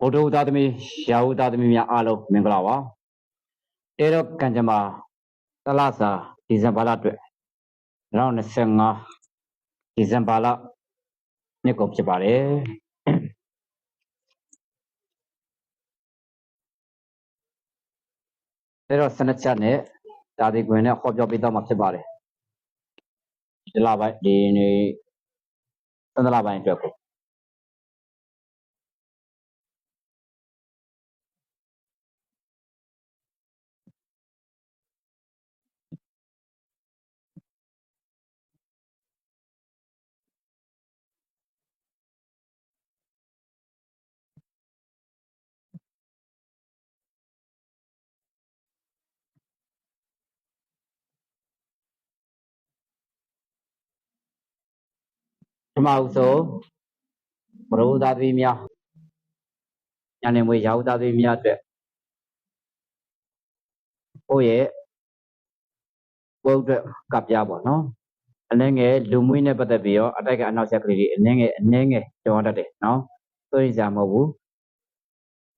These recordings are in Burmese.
ဗုဒ္ဓဦးသားသမီးရာဟုသားသမီးများအားလုံးမင်္ဂလာပါတေတော့ကံကြမ္မာတလစာဒီဇင်ဘာလအတွက်2025ဒီဇင်ဘာလနှစ်ကုန်ဖြစ်ပါတယ်တေတော့စနစ်ချက်နဲ့ဒါဒီကွင်နဲ့ဟောပြောပေးတော့မှာဖြစ်ပါတယ်ဒီလပိုင်းဒီနေ့သန္တလပိုင်းအတွက်ကို ပထမဦးဆုံးဘရုသားသမီးများညာနေမွေရာဟုသားသမီးများအတွက်ကိုယ့်ရဲ့ကိုယ့်အတွက်ကပ်ပြပါနော်အနှဲငယ်လူမွေးနဲ့ပတ်သက်ပြီးတော့အတိုက်ကအနောက်ဆက်ကလေးတွေအနှဲငယ်အနှဲငယ်ကြောင်းတတ်တယ်နော်သိရကြမဟုတ်ဘူး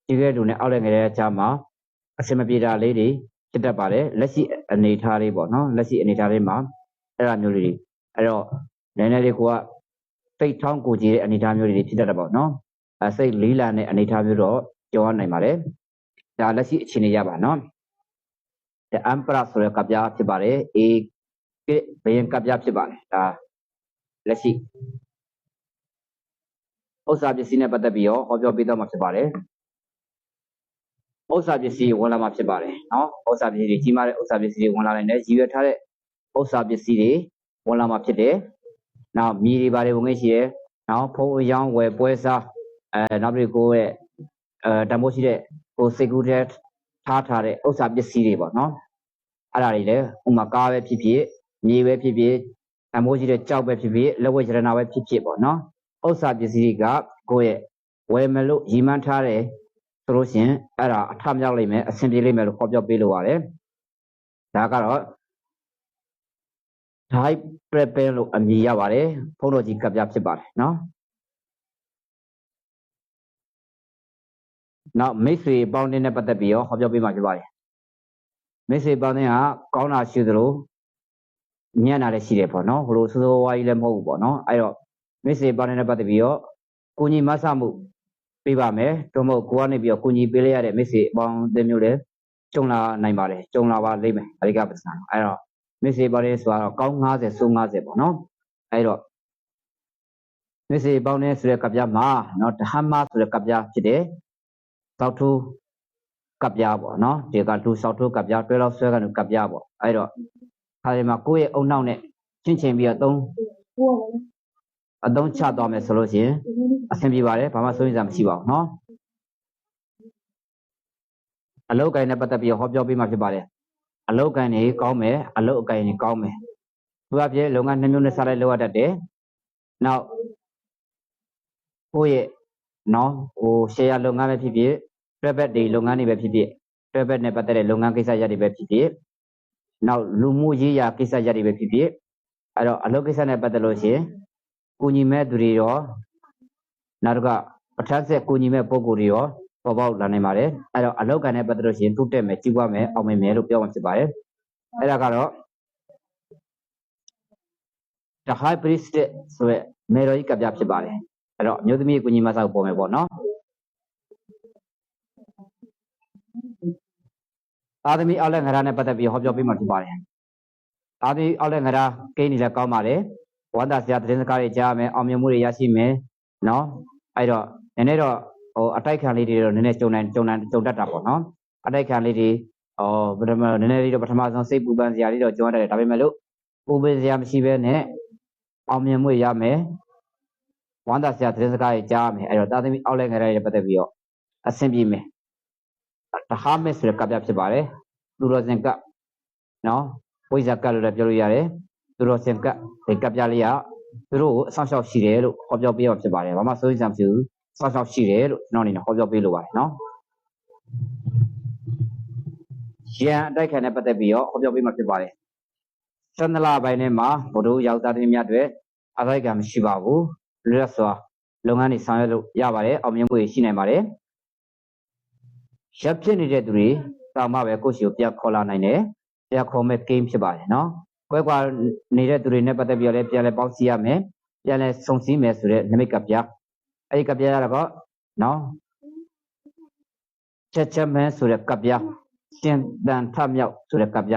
ဒီကဲလူနဲ့အောက်လက်ငယ်ရဲ့အချာမှာအစင်မပြေတာလေးတွေဖြစ်တတ်ပါတယ်လက်ရှိအနေအထားလေးပေါ့နော်လက်ရှိအနေအထားလေးမှာအဲ့ဒါမျိုးလေးတွေအဲ့တော့နည်းနည်းလေးကိုက စိတ်ထောင်းကိုကြည်တဲ့အနေအထားမျိုးတွေဖြစ်တတ်တယ်ပေါ့နော်အဲစိတ်လေးလာတဲ့အနေအထားမျိုးတော့ကြောရနိုင်ပါတယ်ဒါလက်ရှိအခြေအနေရပါနော် The Emperor ဆိုတဲ့ကပြားဖြစ်ပါတယ်အေကဘယင်ကပြားဖြစ်ပါတယ်ဒါလက်ရှိဥစ္စာပစ္စည်းနဲ့ပတ်သက်ပြီးတော့ဟောပြောပေးတော့မှာဖြစ်ပါတယ်ဥစ္စာပစ္စည်းဝင်လာမှာဖြစ်ပါတယ်နော်ဥစ္စာပစ္စည်းတွေကြီးမားတဲ့ဥစ္စာပစ္စည်းတွေဝင်လာနိုင်တယ်ရည်ရွယ်ထားတဲ့ဥစ္စာပစ္စည်းတွေဝင်လာမှာဖြစ်တယ် နောက်မြေတွေဘာတွေဝင်ခဲ့ရှိတယ်နောက်ဖုံအယောင်းဝယ်ပွဲစားအဲနောက်ပြီးကိုယ့်ရဲ့အဲတမိုးရှိတဲ့ကိုစိတ်ကူးတဲ့ထားထားတဲ့ဥစ္စာပစ္စည်းတွေပေါ့နော်အဲ့ဒါတွေလည်းဥမာကားပဲဖြစ်ဖြစ်မြေပဲဖြစ်ဖြစ်တမိုးရှိတဲ့ကြောက်ပဲဖြစ်ဖြစ်လက်ဝဲရတနာပဲဖြစ်ဖြစ်ပေါ့နော်ဥစ္စာပစ္စည်းတွေကကိုယ့်ရဲ့ဝယ်မလို့ရီမန်းထားတယ်ဆိုလို့ရှိရင်အဲ့ဒါအထမြောက်လိမ့်မယ်အဆင်ပြေလိမ့်မယ်လို့ခေါ်ပြောပေးလို့ရတယ်ဒါကတော့ type prepare လို့အမည်ရပါတယ်ဖုန်းတော်ကြီးကပ်ပြဖြစ်ပါတယ်နော်နောက်မိတ်ဆွေပေါင်းတင်နဲ့ပတ်သက်ပြီးတော့ဟောပြောပေးမှာဖြစ်ပါတယ်မိတ်ဆွေပေါင်းတင်ကကောင်းတာရှိသလိုညံ့တာလည်းရှိတယ်ပေါ့နော်ဘလို့စိုးစိုးဝါးကြီးလည်းမဟုတ်ဘူးပေါ့နော်အဲ့တော့မိတ်ဆွေပေါင်းတင်နဲ့ပတ်သက်ပြီးတော့ကိုကြီးမဆမှုပေးပါမယ်တို့မဟုတ်ကိုကနေပြီးတော့ကိုကြီးပေးလိုက်ရတဲ့မိတ်ဆွေပေါင်းတင်မျိုးလည်းကြုံလာနိုင်ပါတယ်ကြုံလာပါလိမ့်မယ်အရိကပစ္စံအဲ့တော့ မစ္စေပေါင်းတယ်ဆိုတော့ကောင်း90ဆို90ပေါ့နော်အဲ့တော့မစ္စေပေါင်းတယ်ဆိုတဲ့ကပြားမှာနော်ဓမ္မဆိုတဲ့ကပြားဖြစ်တယ်သောက်ထူးကပြားပေါ့နော်ဒီကလူသောက်ထူးကပြားတွဲလောက်ဆွဲကလူကပြားပေါ့အဲ့တော့ခါဒီမှာကိုယ့်ရဲ့အုံနောက်နဲ့ချင်းချင်းပြီးတော့သုံးအသုံးချသွားမယ်ဆိုလို့ရှိရင်အဆင်ပြေပါတယ်ဘာမှစိုးရိမ်စရာမရှိပါဘူးနော်အလောက်က ైన ပတ်သက်ပြီးဟောပြောပေးမှဖြစ်ပါတယ် အလုတ်ကန်နေကောင်းမယ်အလုတ်အကင်နေကောင်းမယ်သူအပြည့်လုပ်ငန်းနှမျိုးနဲ့စားလိုက်လောက်ရတတ်တယ်နောက်ကိုယ့်ရဲ့နော်ဟို share လုပ်ငန်းပဲဖြစ်ဖြစ် private တွေလုပ်ငန်းတွေပဲဖြစ်ဖြစ် private နဲ့ပတ်သက်တဲ့လုပ်ငန်းကိစ္စရပ်တွေပဲဖြစ်ဖြစ်နောက်လူမှုရေးရာကိစ္စရပ်တွေပဲဖြစ်ဖြစ်အဲ့တော့အလုပ်ကိစ္စနဲ့ပတ်သက်လို့ရှိရင်ကိုညီမဲ့သူတွေရောနောက်တစ်ခါပဋ္ဌာန်းဆက်ကိုညီမဲ့ပုံကိုယ်တွေရော ပေါ်ပေါက်လာနိုင်ပါတယ်အဲ့တော့အလောက်ကန်နဲ့ပတ်သက်လို့ရှိရင်တိုးတက်မယ်ကြီးပွားမယ်အောင်မြင်မယ်လို့ပြောမှဖြစ်ပါတယ်အဲ့ဒါကတော့ the high priest ဆိုရက်မေတော်ကြီးကပြဖြစ်ပါတယ်အဲ့တော့အမျိုးသမီးကိုညီမဆောက်ပေါ်မယ်ပေါ့နော်သာသမီအောက်လက်ငရာနဲ့ပတ်သက်ပြီးဟောပြောပေးမှဖြစ်ပါတယ်သာသမီအောက်လက်ငရာကိန်းနေလည်းကောင်းပါတယ်ဝန္တာဆရာသတင်းစကားတွေကြားမယ်အောင်မြင်မှုတွေရရှိမယ်နော်အဲ့တော့နည်းနည်းတော့ ဟိုအတိုက်ခံလေးတွေတော့နည်းနည်းကြုံနိုင်ကြုံနိုင်ကြုံတတ်တာပေါ့နော်အတိုက်ခံလေးတွေဟောပထမနည်းနည်းလေးတော့ပထမဆုံးစိတ်ပူပန်စရာလေးတော့ကြုံရတယ်ဒါပေမဲ့လို့ပူပန်စရာမရှိဘဲနဲ့အောင်မြင်မှုရမယ်ဝမ်းသာစရာသတင်းစကားတွေကြားမယ်အဲ့တော့တာသမီအောက်လဲငရဲတွေပတ်သက်ပြီးတော့အဆင်ပြေမယ်တဟာမက်ဆိုတဲ့ကပ်ပြဖြစ်ပါတယ်လူတော်စင်ကပ်နော်ဝိဇ္ဇကပ်လို့လည်းပြောလို့ရတယ်လူတော်စင်ကပ်ဒီကပ်ပြလေးကသူတို့ကိုအဆောင်ရှောက်ရှိတယ်လို့ဟောပြောပေးရဖြစ်ပါတယ်ဘာမှစိုးရိမ်စရာမရှိဘူး စောင့်ရှောက်ရှိတယ်လို့ကျွန်တော်အနေနဲ့ဟောပြောပေးလိုပါတယ်နော်ရန်အတိုက်ခံနဲ့ပတ်သက်ပြီးတော့ဟောပြောပေးမှာဖြစ်ပါတယ်သန္တလပိုင်းထဲမှာဘုဒ္ဓယောက်သားတွေများတွေအတိုက်ခံမရှိပါဘူးလွတ်လပ်စွာလုပ်ငန်းတွေဆောင်ရွက်လို့ရပါတယ်အောင်မြင်မှုတွေရှိနိုင်ပါတယ်ရပ်ဖြစ်နေတဲ့သူတွေတောင်မှပဲကိုယ့်ရှိကိုပြန်ခေါ်လာနိုင်တယ်ပြန်ခေါ်မဲ့ game ဖြစ်ပါတယ်နော်ကွဲကွာနေတဲ့သူတွေနဲ့ပတ်သက်ပြီးတော့လည်းပြန်လဲပေါင်းစည်းရမယ်ပြန်လဲစုံစည်းမယ်ဆိုတဲ့နမိတ်ကပြ အဲ့ဒီကပြရတော့နော်ချက်ချက်မဲဆိုတဲ့ကပြရှင်တန်ထမြောက်ဆိုတဲ့ကပြ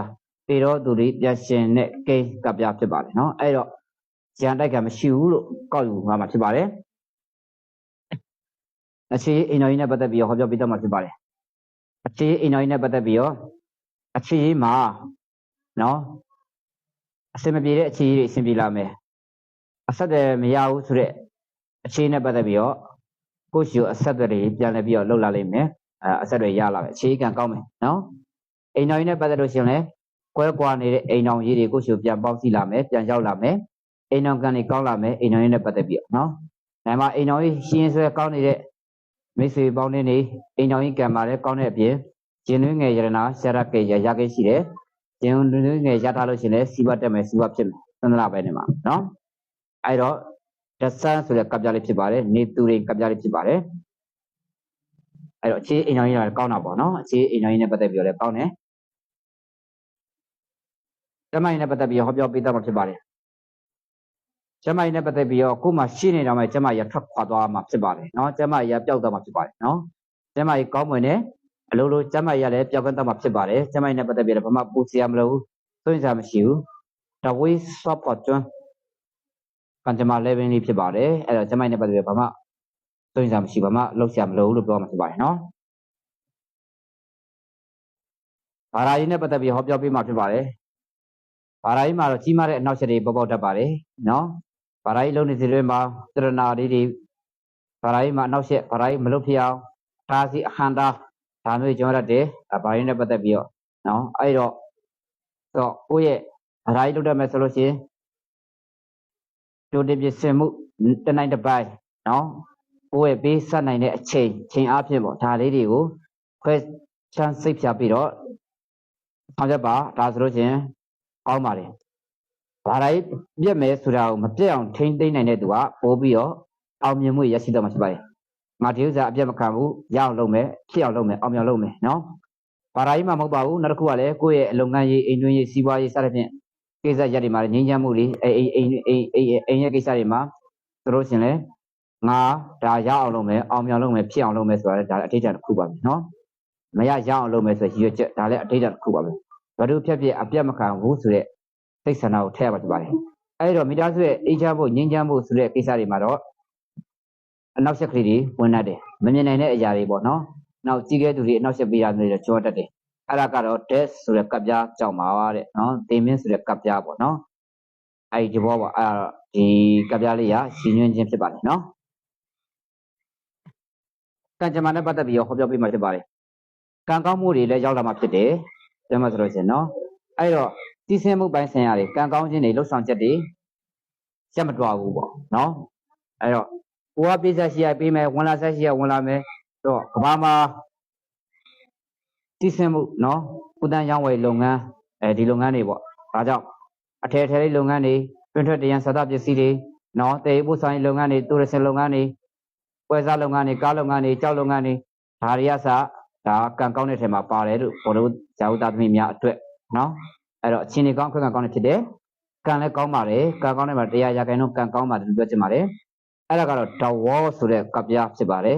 တေတော့သူတွေပြန်ရှင်တဲ့ game ကပြဖြစ်ပါတယ်နော်အဲ့တော့ကြံတိုက်ကမရှိဘူးလို့ကောက်ယူမှာမှာဖြစ်ပါတယ်အခြေအိမ်တော်ကြီးနဲ့ပတ်သက်ပြီးတော့ဟောပြောပြတော့မှာဖြစ်ပါတယ်အခြေအိမ်တော်ကြီးနဲ့ပတ်သက်ပြီးတော့အခြေရေးမှာနော်အစင်မပြေတဲ့အခြေရေးတွေအဆင်ပြေလာမယ်အဆက်တယ်မရဘူးဆိုတဲ့ အခြေနဲ့ပတ်သက်ပြီးတော့ကိုယ့်ရှိကိုအဆက်တွေပြန်လဲပြီးတော့လှုပ်လာလိမ့်မယ်အဲအဆက်တွေရလာမယ်အခြေကံကောင်းမယ်နော်အိမ်တော်ကြီးနဲ့ပတ်သက်လို့ရှိရင်လည်းကွဲကွာနေတဲ့အိမ်တော်ကြီးတွေကိုယ့်ရှိကိုပြန်ပေါင်းစည်းလာမယ်ပြန်ရောက်လာမယ်အိမ်တော်ကံတွေကောင်းလာမယ်အိမ်တော်ကြီးနဲ့ပတ်သက်ပြီးတော့နော်ဒါမှအိမ်တော်ကြီးရှင်းဆွဲကောင်းနေတဲ့မိတ်ဆွေပေါင်းနေနေအိမ်တော်ကြီးကံပါလေကောင်းတဲ့အပြင်ကျင်နှွေးငယ်ရတနာဆရာကေရရခဲ့ရှိတယ်ကျင်နှွေးငယ်ရထားလို့ရှိရင်လည်းစီးပွားတက်မယ်စီးပွားဖြစ်မယ်သန္တရာပဲနေမှာနော်အဲ့တော့ ဒဆန်းဆိုတဲ့ကပ်ပြလေးဖြစ်ပါတယ်နေသူတွေကပ်ပြလေးဖြစ်ပါတယ်အဲ့တော့အခြေအိမ်တော်ကြီးကကောင်းတာပေါ့နော်အခြေအိမ်တော်ကြီးနဲ့ပတ်သက်ပြီးတော့လည်းကောင်းတယ်ကျမကြီးနဲ့ပတ်သက်ပြီးတော့ဟောပြောပေးတတ်မှာဖြစ်ပါတယ်ကျမကြီးနဲ့ပတ်သက်ပြီးတော့ကို့မှာရှိနေတာမှကျမကြီးထွက်ခွာသွားမှာဖြစ်ပါတယ်နော်ကျမကြီးပျောက်သွားမှာဖြစ်ပါတယ်နော်ကျမကြီးကောင်းမွန်တယ်အလိုလိုကျမကြီးလည်းပျောက်ကန်းသွားမှာဖြစ်ပါတယ်ကျမကြီးနဲ့ပတ်သက်ပြီးတော့ဘာမှပူစရာမလိုဘူးသွင်းစရာမရှိဘူးတဝေးဆော့ပေါ်ကျွန်း ကံကြမ္မာ level လေးဖြစ်ပါတယ်အဲ့တော့ကျမကြီးနဲ့ပတ်သက်ပြီးတော့ဘာမှသွင်းစရာမရှိဘာမှလုပ်စရာမလိုဘူးလို့ပြောမှာဖြစ်ပါတယ်နော်ဘာသာရေးနဲ့ပတ်သက်ပြီးဟောပြောပေးမှာဖြစ်ပါတယ်ဘာသာရေးမှာတော့ကြီးမားတဲ့အနောက်ချက်တွေပေါ်ပေါက်တတ်ပါတယ်နော်ဘာသာရေးလုံးနေစီတွေမှာတရနာလေးတွေဘာသာရေးမှာအနောက်ချက်ဘာသာရေးမလုပ်ဖြစ်အောင်ဒါစီအခန္ဓာဒါမျိုးကျွန်တော်ရတယ်ဘာသာရေးနဲ့ပတ်သက်ပြီးတော့နော်အဲ့တော့တော့ကိုယ့်ရဲ့ဘာသာရေးလုပ်တတ်မယ်ဆိုလို့ရှိရင် ကြိုတင်ပြင်ဆင်မှုတနိုင်တစ်ပိုင်းနော်ကိုယ့်ရဲ့ပေးဆက်နိုင်တဲ့အချိန်ချိန်အားဖြင့်ပေါ့ဒါလေးတွေကိုခွဲချမ်းစိတ်ဖြာပြီးတော့ဆောင်ရွက်ပါဒါဆိုလို့ရှိရင်ကောင်းပါတယ်ဘာသာရေးပြက်မယ်ဆိုတာကိုမပြက်အောင်ထိမ့်သိမ့်နိုင်တဲ့သူကပို့ပြီးတော့အောင်မြင်မှုရရှိတော့မှာဖြစ်ပါတယ်ငါဒီဥစ္စာအပြက်မခံဘူးရအောင်လုပ်မယ်ဖြစ်အောင်လုပ်မယ်အောင်မြင်လုပ်မယ်နော်ဘာသာရေးမှမဟုတ်ပါဘူးနောက်တစ်ခုကလည်းကိုယ့်ရဲ့အလုပ်ငန်းရေးအိမ်တွင်းရေးစီးပွားရေးစသဖြင့် ကိစ္စရက်တွေမှာငြိမ်းချမ်းမှုတွေအိမ်အိမ်အိမ်အိမ်အိမ်ရဲ့ကိစ္စတွေမှာသူတို့ရှင်လဲငါဒါရအောင်လုပ်မယ်အောင်မြင်လုပ်မယ်ဖြစ်အောင်လုပ်မယ်ဆိုတာဒါအထိတ်တတစ်ခုပါပဲနော်မရရအောင်လုပ်မယ်ဆိုရည်ရွယ်ချက်ဒါလည်းအထိတ်တတစ်ခုပါပဲဘဒုဖြက်ပြက်အပြက်မခံဘူးဆိုတဲ့စိတ်ဆန္ဒကိုထည့်ရပါဖြစ်ပါတယ်အဲဒီတော့မိသားစုရဲ့အေးချမ်းဖို့ငြိမ်းချမ်းဖို့ဆိုတဲ့ကိစ္စတွေမှာတော့အနောက်ဆက်ကလေးတွေဝင်တတ်တယ်မမြင်နိုင်တဲ့အရာတွေပေါ့နော်နောက်ကြီးခဲ့သူတွေအနောက်ဆက်ပေးရမျိုးတွေကြောတတ်တယ် အဲ့ဒါကတော့ death ဆိုတဲ့ကပ်ပြားကြောင့်ပါတဲ့နော်သေမင်းဆိုတဲ့ကပ်ပြားပေါ့နော်အဲ့ဒီဘောပေါ့အဲ့ဒီကပ်ပြားလေးကရှင်ညွှန်းခြင်းဖြစ်ပါတယ်နော်ကံကြမ္မာနဲ့ပတ်သက်ပြီးတော့ဟောပြောပေးမှာဖြစ်ပါတယ်ကံကောင်းမှုတွေလည်းရောက်လာမှာဖြစ်တယ်ပြောမှဆိုလို့ရှိရင်နော်အဲ့တော့စီးဆင်းမှုပိုင်းဆိုင်ရာတွေကံကောင်းခြင်းတွေလှုပ်ဆောင်ချက်တွေရက်မတော်ဘူးပေါ့နော်အဲ့တော့ကိုကပေးဆက်ရှိရပေးမယ်ဝင်လာဆက်ရှိရဝင်လာမယ်တော့ကဘာမှာ စီးဆင်းမှုနော်ကုသန်းရောင်းဝယ်လုပ်ငန်းအဲဒီလုပ်ငန်းတွေပေါ့ဒါကြောင့်အထည်ထည်လေးလုပ်ငန်းတွေတွင်ထွက်တရံစသပစ္စည်းတွေနော်တေပို့ဆိုင်လုပ်ငန်းတွေတူရစင်လုပ်ငန်းတွေပွဲစားလုပ်ငန်းတွေကားလုပ်ငန်းတွေကြောက်လုပ်ငန်းတွေဒါတွေကစဒါကံကောင်းတဲ့ထဲမှာပါတယ်လို့ဘောလို့ဇာဝတသမီးများအတွက်နော်အဲ့တော့အချင်းတွေကောင်းခွင့်ကံကောင်းနေဖြစ်တယ်ကံလည်းကောင်းပါတယ်ကံကောင်းတဲ့မှာတရားရခိုင်တော့ကံကောင်းပါတယ်လို့ပြောချင်ပါတယ်အဲ့ဒါကတော့ဒဝေါဆိုတဲ့ကပ္ပြားဖြစ်ပါတယ်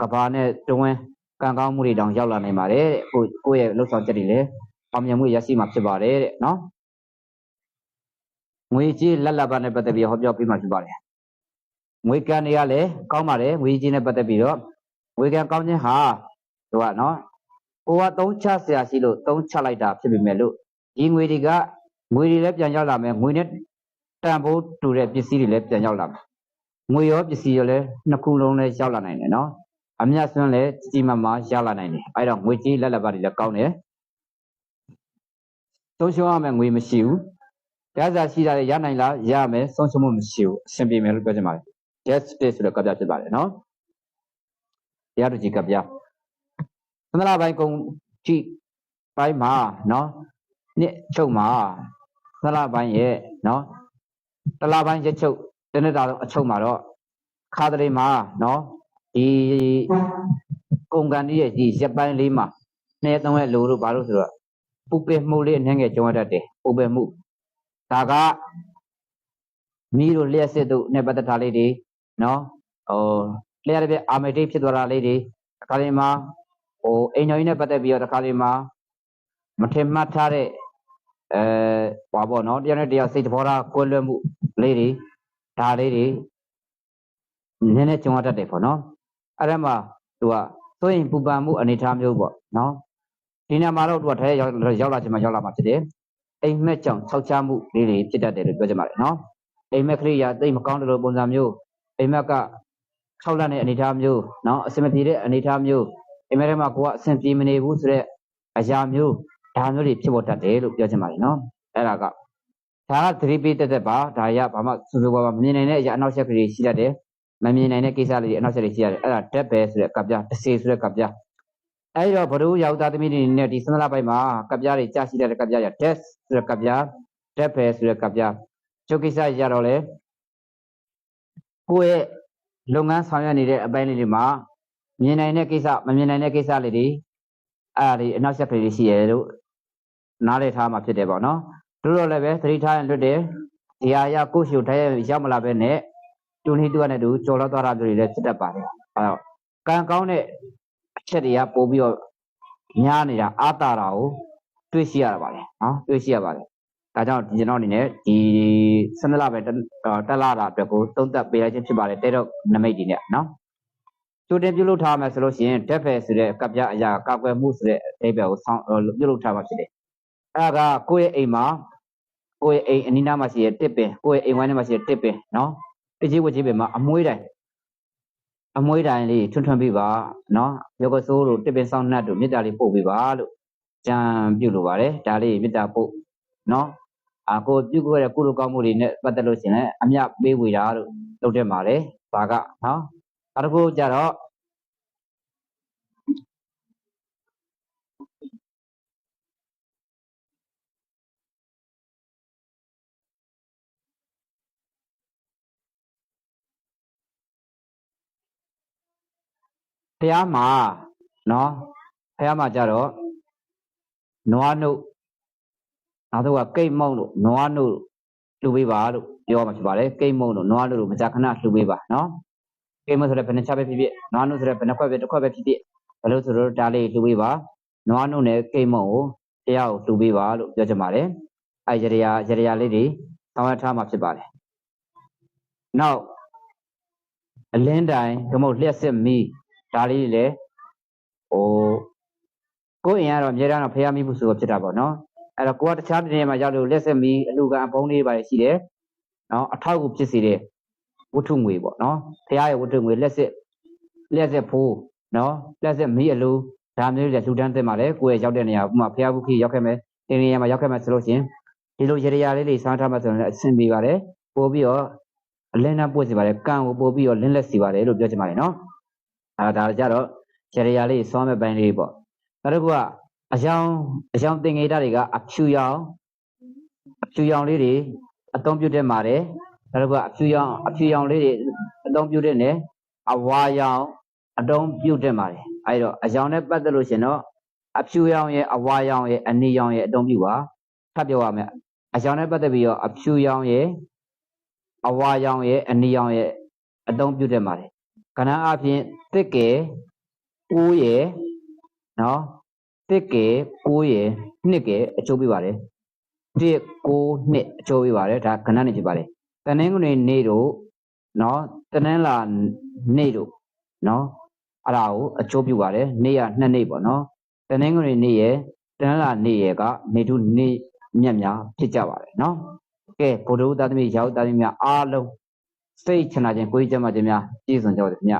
ကဘာနဲ့တွင်း ကံကောင်းမှုတွေတောင်ရောက်လာနိုင်ပါတယ်တဲ့ကိုကိုယ့်ရဲ့လှုပ်ဆောင်ချက်တွေလည်းအောင်မြင်မှုရရှိမှာဖြစ်ပါတယ်တဲ့နော်ငွေကြေးလက်လက်ပါနဲ့ပတ်သက်ပြီးဟောပြောပေးမှာဖြစ်ပါတယ်ငွေကံတွေကလည်းကောင်းပါတယ်ငွေကြေးနဲ့ပတ်သက်ပြီးတော့ငွေကံကောင်းခြင်းဟာသူကနော်ကိုကသုံးချဆရာရှိလို့သုံးချလိုက်တာဖြစ်ပေမဲ့လို့ဒီငွေတွေကငွေတွေလည်းပြန်ရောက်လာမယ်ငွေနဲ့တန်ဖိုးတူတဲ့ပစ္စည်းတွေလည်းပြန်ရောက်လာမယ်ငွေရောပစ္စည်းရောလည်းနှစ်ခုလုံးလည်းရောက်လာနိုင်တယ်နော် အမြတ်စွန်းလည်းကြီးမားမားရလာနိုင်တယ်အဲ့တော့ငွေကြေးလက်လက်ပါတွေလည်းကောင်းတယ်သုံးရှုံးရမယ်ငွေမရှိဘူးရစားရှိတာလည်းရနိုင်လားရမယ်ဆုံးရှုံးမှုမရှိဘူးအဆင်ပြေမယ်လို့ပြောချင်ပါတယ် yes space ဆိုတဲ့ကပ္ပြဖြစ်ပါတယ်နော်တရားသူကြီးကပ္ပြသန္တရာပိုင်းကုံကြည့်ပိုင်းမှာနော်နှစ်ချုပ်မှာသလပိုင်းရဲ့နော်တလပိုင်းရက်ချုပ်တနေ့တာလုံးအချုပ်မှာတော့ခါတလေမှာနော် ဒီကုန်ကန်ကြီးရဲ့ဒီရက်ပိုင်းလေးမှာနှစ်ရက်သုံးရက်လိုလို့ဘာလို့ဆိုတော့ပူပင်မှုလေးအနှဲငယ်ကြုံရတတ်တယ်ပူပင်မှုဒါကမိတို့လျှက်စစ်တို့နဲ့ပတ်သက်တာလေးတွေနော်ဟိုလျှက်ရတဲ့အာမေတိတ်ဖြစ်သွားတာလေးတွေအခါလေးမှာဟိုအိမ်တော်ကြီးနဲ့ပတ်သက်ပြီးတော့တစ်ခါလေးမှာမထင်မှတ်ထားတဲ့အဲဟောပေါ့နော်တရားနဲ့တရားစိတ်သဘောထားကွဲလွဲမှုလေးတွေဒါလေးတွေနည်းနည်းကြုံရတတ်တယ်ပေါ့နော် အဲ့ဒါမှသူကသွင်းပူပန်မှုအနေထားမျိုးပေါ့နော်ဒီနေ့မှာတော့သူကထဲရောက်ရောက်လာချင်မှရောက်လာမှာဖြစ်တယ်အိမ်မက်ကြောင့်ဆောက်ချမှုလေးတွေဖြစ်တတ်တယ်လို့ပြောချင်ပါတယ်နော်အိမ်မက်ကလေးရသိမ့်မကောင်းတယ်လို့ပုံစံမျိုးအိမ်မက်ကထောက်လန့်တဲ့အနေထားမျိုးနော်အစင်မပြေတဲ့အနေထားမျိုးအိမ်မက်ထဲမှာကိုကအဆင်ပြေမနေဘူးဆိုတော့အရာမျိုးဒါမျိုးတွေဖြစ်ပေါ်တတ်တယ်လို့ပြောချင်ပါတယ်နော်အဲ့ဒါကဒါကသတိပေးတတ်တဲ့ပါဒါရဘာမှစူးစူးပါပါမမြင်နိုင်တဲ့အရာအနောက်ချက်ကလေးရှိတတ်တယ် မမြင်နိုင်တဲ့ကိစ္စလေးတွေအနောက်ချက်တွေရှိရတယ်အဲ့ဒါတက်ပဲဆိုတဲ့ကပ်ပြားတစ်စေဆိုတဲ့ကပ်ပြားအဲ့တော့ဘ ᱹ ရောက်သားသမီးတွေနဲ့ဒီစန္ဒလပိုင်းမှာကပ်ပြားတွေကြာရှိတဲ့ကပ်ပြားရ desk ဆိုတဲ့ကပ်ပြားတက်ပဲဆိုတဲ့ကပ်ပြားချုပ်ကိစ္စရတော့လေကိုယ့်ရဲ့လုပ်ငန်းဆောင်ရွက်နေတဲ့အပိုင်းလေးတွေမှာမြင်နိုင်တဲ့ကိစ္စမမြင်နိုင်တဲ့ကိစ္စလေးတွေအဲ့ဒါတွေအနောက်ချက်ကလေးတွေရှိရလို့နားလည်ထားမှာဖြစ်တယ်ပေါ့နော်တို့တော့လည်းပဲသတိထားရင်လွတ်တယ်ဒီဟာရကိုယ့်ရှုထိုင်ရောက်မလာပဲနဲ့ တူနေတူကနေတူကြော်လောက်သွားတာမျိုးတွေလည်းဖြစ်တတ်ပါတယ်အဲတော့ကံကောင်းတဲ့အချက်တွေကပို့ပြီးတော့ညားနေတာအာတာတာကိုတွေ့ရှိရတာပါလေနော်တွေ့ရှိရပါတယ်ဒါကြောင့်ဒီကျွန်တော်အနေနဲ့ဒီစနစ်လပဲတက်လာတာအတွက်ကိုသုံးသပ်ပေးရခြင်းဖြစ်ပါတယ်တဲတော့နမိတ်ဒီနဲ့နော်ကျိုးတင်ပြုလုပ်ထားမယ်ဆိုလို့ရှိရင်တက်ဖယ်ဆိုတဲ့ကပ်ပြအရာကောက်ွယ်မှုဆိုတဲ့အဓိပ္ပာယ်ကိုဆောင်းပြုလုပ်ထားမှာဖြစ်တယ်အဲဒါကကိုယ့်ရဲ့အိမ်မှာကိုယ့်ရဲ့အိမ်အနီးနားမှာရှိတဲ့တစ်ပင်ကိုယ့်ရဲ့အိမ်ဝိုင်းထဲမှာရှိတဲ့တစ်ပင်နော် တကြီးဝကြီးပဲမှာအမွှေးတိုင်အမွှေးတိုင်လေးထွန်းထွန်းပြပါနော်ယောဂဆိုးတို့တစ်ပင်ဆောင်နှတ်တို့မေတ္တာလေးပို့ပြပါလို့ကြံပြုလို့ပါတယ်ဒါလေးမေတ္တာပို့နော်အာကိုပြုခဲ့တဲ့ကုလိုကောင်းမှုတွေနဲ့ပတ်သက်လို့ရှင်လည်းအမြပေးဝေတာလို့လုပ်တဲ့မှာလေဘာကနော်နောက်တစ်ခုကြတော့ ဖះမှာနော်ဖះမှာကြတော့နွားနှုတ်နောက်တော့ကိတ်မုံလို့နွားနှုတ်လှူပေးပါလို့ပြောမှာဖြစ်ပါတယ်ကိတ်မုံလို့နွားနှုတ်လို့မကြာခဏလှူပေးပါနော်ကိတ်မုံဆိုတဲ့ဘယ်နှချက်ပဲဖြစ်ဖြစ်နွားနှုတ်ဆိုတဲ့ဘယ်နှခွက်ပဲတစ်ခွက်ပဲဖြစ်ဖြစ်ဘယ်လိုဆိုတော့ဒါလေးလှူပေးပါနွားနှုတ်နဲ့ကိတ်မုံကိုတရားကိုလှူပေးပါလို့ပြောချင်ပါတယ်အဲရရရရလေးတွေဆောင်ရွက်ထားမှာဖြစ်ပါတယ်နောက်အလင်းတိုင်ကမုတ်လျှက်စစ်မီး ဒါလေးတွေလည်းဟိုကိုယ့်အိမ်ကတော့အများအားတော့ဖျားမိမှုဆိုတော့ဖြစ်တာပေါ့နော်အဲ့တော့ကိုကတခြားတနေရာမှာရောက်လို့လက်ဆက်မီအလူကအပုံးလေးပါရှိတယ်နော်အထောက်အကူဖြစ်စေတဲ့ဝတ္ထုငွေပေါ့နော်ဖျားရဲ့ဝတ္ထုငွေလက်ဆက်လက်ဆက်ဖိုးနော်လက်ဆက်မီအလူဒါမျိုးတွေလှူဒန်းတင်ပါလေကိုယ့်ရဲ့ရောက်တဲ့နေရာဥပမာဖျားဘူးခိရောက်ခဲ့မယ်တင်နေရာမှာရောက်ခဲ့မယ်ဆိုလို့ရှိရင်ဒီလိုရေရရာလေးတွေစားထားမှဆိုရင်အဆင်ပြေပါတယ်ပို့ပြီးတော့အလင်းနဲ့ပွင့်စီပါတယ်ကံကိုပို့ပြီးတော့လင်းလက်စီပါတယ်လို့ပြောချင်ပါတယ်နော် အဲဒါကြတော့ရေရရာလေးစောမဲ့ပိုင်းလေးပေါ့နောက်တစ်ခုကအယောင်အယောင်တင်ငေတာတွေကအဖြူရောင်အဖြူရောင်လေးတွေအသုံးပြုတတ်ပါတယ်နောက်တစ်ခုကအဖြူရောင်အဖြူရောင်လေးတွေအသုံးပြုတတ်တယ်အဝါရောင်အသုံးပြုတတ်ပါတယ်အဲဒီတော့အယောင်နဲ့ပတ်သက်လို့ရှင်တော့အဖြူရောင်ရဲ့အဝါရောင်ရဲ့အနီရောင်ရဲ့အသုံးပြုပါထပ်ပြောရမယ်အယောင်နဲ့ပတ်သက်ပြီးတော့အဖြူရောင်ရဲ့အဝါရောင်ရဲ့အနီရောင်ရဲ့အသုံးပြုတတ်ပါတယ် ကဏ္ဍအပြင်တစ်ကဲကိုးရဲ့နော်တစ်ကဲ9ရယ်2ကဲအကျိုးပေးပါတယ်1 9 2အကျိုးပေးပါတယ်ဒါခဏနေဖြစ်ပါတယ်တနင်္ဂနွေနေ့တို့နော်တနင်္လာနေ့တို့နော်အဲ့ဒါကိုအကျိုးပြုပါတယ်နေ့ရ2နေ့ပေါ့နော်တနင်္ဂနွေနေ့ရယ်တနင်္လာနေ့ရယ်ကနေတုနေ့မြတ်များဖြစ်ကြပါတယ်နော်ကဲဘုဒ္ဓသားသမီးရောက်သားသမီးများအားလုံး စိတ်ချနာခြင်းကိုယ်ကြမ်းမှခြင်းများပြည့်စုံကြပါစေခင်ဗျ